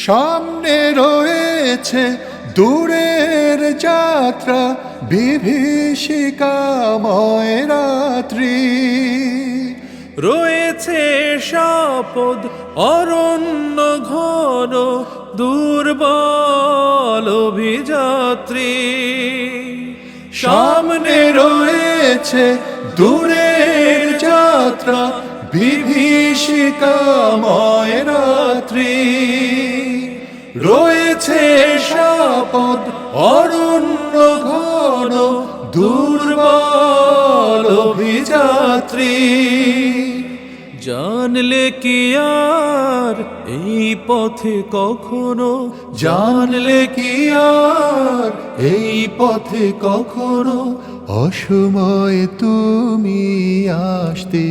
সামনে রয়েছে দূরের যাত্রা বিভীষিকাময় রাত্রি রয়েছে সাপদ অরণ্য ঘন দুর্বল অভিযাত্রী। সামনে রয়েছে দূরের যাত্রা বিভীষিকাময় রাত্রি রয়েছে সাপদ অরণ্য ঘন দুর্বল অভিযাত্রী। জানলে কি আর এই পথে কখনো? জানলে কি আর এই পথে কখনো? অসময় তুমি আসতে।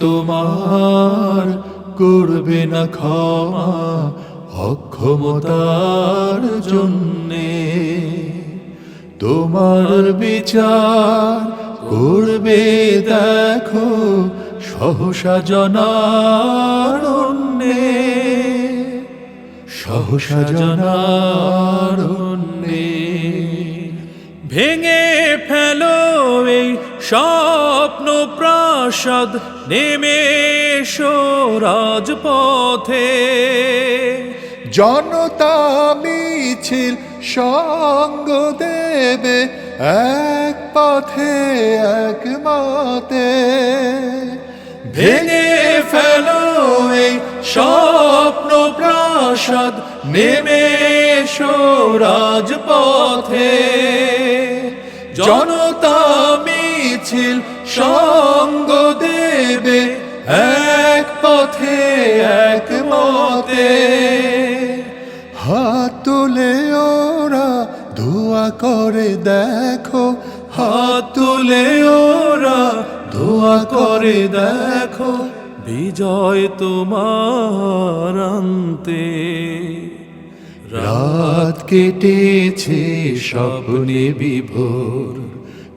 তোমার করবে না ক্ষমা অক্ষমতার জন্যে। তোমার বিচার করবে, দেখো, সহসা জনার সহসা জনার ভেঙে ফেলো এই স্বপ্ন প্রাসাদ নেমে রাজপথে। জনতা মিছিল সঙ্গ দেবে এক পথে এক মতে। ভেঙে ফেলো এই স্বপ্ন প্রাসাদ নেমে রাজপথে। জনতা মিছিল সঙ্গ দেবে এক পথে, এক মতে। হাত তুলে ওরা দোয়া করে, দেখো। হাত তুলে ওরা দোয়া করে, দেখো। বিজয় তোমার আনতে। রাত কেটেছে স্বপ্নে বিভোর।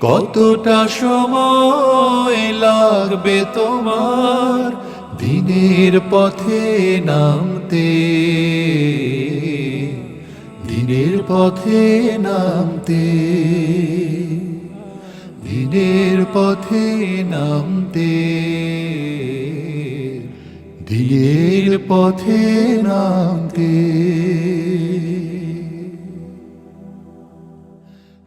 কতটা সময় লাগবে তোমার দিনের পথে নামতে? দিনের পথে নামতে। দিনের পথে নামতে। দিনের পথে নামতে।